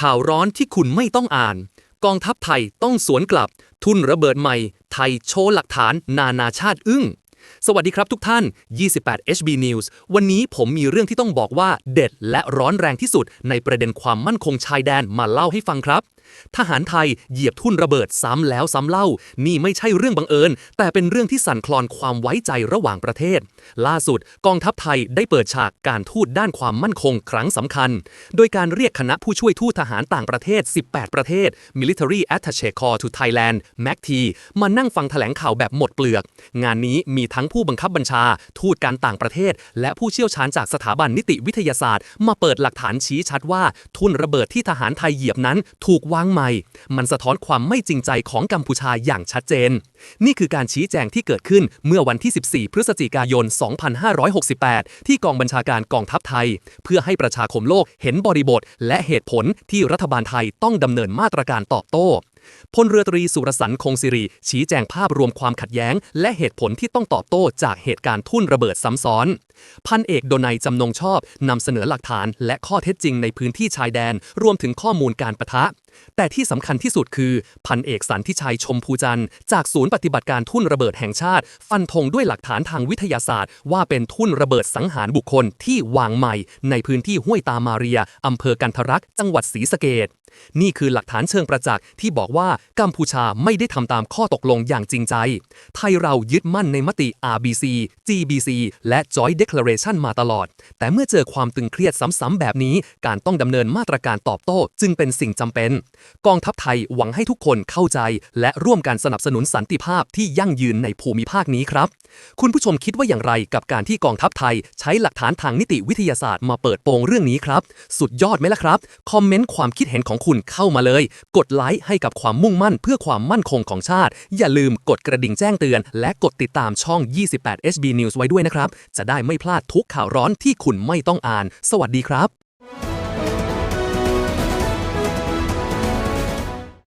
ข่าวร้อนที่คุณไม่ต้องอ่าน กองทัพไทยต้องสวนกลับ ทุนระเบิดใหม่ ไทยโชว์หลักฐาน นานาชาติอึ้ง สวัสดีครับทุกท่าน 28 HB News วันนี้ผมมีเรื่องที่ต้องบอกว่าเด็ดและร้อนแรงที่สุดในประเด็นความมั่นคงชายแดนมาเล่าให้ฟังครับ ทหารไทยเหยียบทุ่นระเบิดซ้ำแล้วซ้ำเล่า นี่ไม่ใช่เรื่องบังเอิญ แต่เป็นเรื่องที่สั่นคลอนความไว้ใจระหว่างประเทศ ล่าสุดกองทัพไทยได้เปิดฉากการทูตด้านความมั่นคงครั้งสำคัญ โดยการเรียกคณะผู้ช่วยทูตทหารต่างประเทศ 18 ประเทศ Military Attaché Corps to Thailand MACT มานั่งฟังแถลงข่าวแบบหมดเปลือก งานนี้มีทั้งผู้บังคับบัญชา ทูตการต่างประเทศ และผู้เชี่ยวชาญจากสถาบันนิติวิทยาศาสตร์ มาเปิดหลักฐานชี้ชัดว่า ทุนระเบิดที่ทหารไทยเหยียบนั้นถูกวางใหม่ มันสะท้อนความไม่จริงใจของกัมพูชาอย่างชัดเจน นี่คือการชี้แจงที่เกิดขึ้นเมื่อวันที่ 14 พฤศจิกายน 2568 ที่กองบัญชาการกองทัพไทย เพื่อให้ประชาคมโลกเห็นบริบท และเหตุผลที่รัฐบาลไทยต้องดำเนินมาตรการตอบโต้พลเรือตรีสุรสันคงสิริ ชี้แจงภาพรวมความขัดแย้ง และเหตุผลที่ต้องตอบโต้จากเหตุการณ์ทุ่นระเบิดซ้ำซ้อน พันเอกโดนัยจำนงชอบนำเสนอหลักฐานและข้อเท็จจริงในพื้นที่ชายแดน รวมถึงข้อมูลการประทะ แต่ที่สำคัญที่สุดคือ พันเอกสันทิชัยชมพูจันทร์จากศูนย์ปฏิบัติการทุ่นระเบิดแห่งชาติ ฟันธงด้วยหลักฐานทางวิทยาศาสตร์ ว่าเป็นทุ่นระเบิดสังหารบุคคลที่วางใหม่ ในพื้นที่ห้วยตามาเรียอำเภอกันทรักษ์จังหวัดศรีสะเกษนี่คือหลักฐานเชิงประจักษ์ที่บอกว่ากัมพูชาไม่ได้ทำตามข้อตกลงอย่างจริงใจ ไทยเรายึดมั่นในมติ RBC GBC และ Joint Declaration มาตลอด แต่เมื่อเจอความตึงเครียดซ้ำๆแบบนี้ การต้องดำเนินมาตรการตอบโต้ จึงเป็นสิ่งจำเป็นกองทัพไทยหวังให้ทุกคนเข้าใจ และร่วมกันสนับสนุนสันติภาพที่ยั่งยืนในภูมิภาคนี้ครับ คุณผู้ชมคิดว่าอย่างไรกับการที่กองทัพไทย ใช้หลักฐานทางนิติวิทยาศาสตร์มาเปิดโปงเรื่องนี้ครับ สุดยอดไหมล่ะครับ คอมเมนต์ความคิดเห็นของคุณเข้ามาเลย กดไลค์ให้กับความมุ่งมั่นเพื่อความมั่นคงของชาติ อย่าลืมกดกระดิ่งแจ้งเตือน และกดติดตามช่อง 28 HB News ไว้ด้วยนะครับ จะได้ไม่พลาดทุกข่าวร้อนที่คุณไม่ต้องอ่าน สวัสดีครับ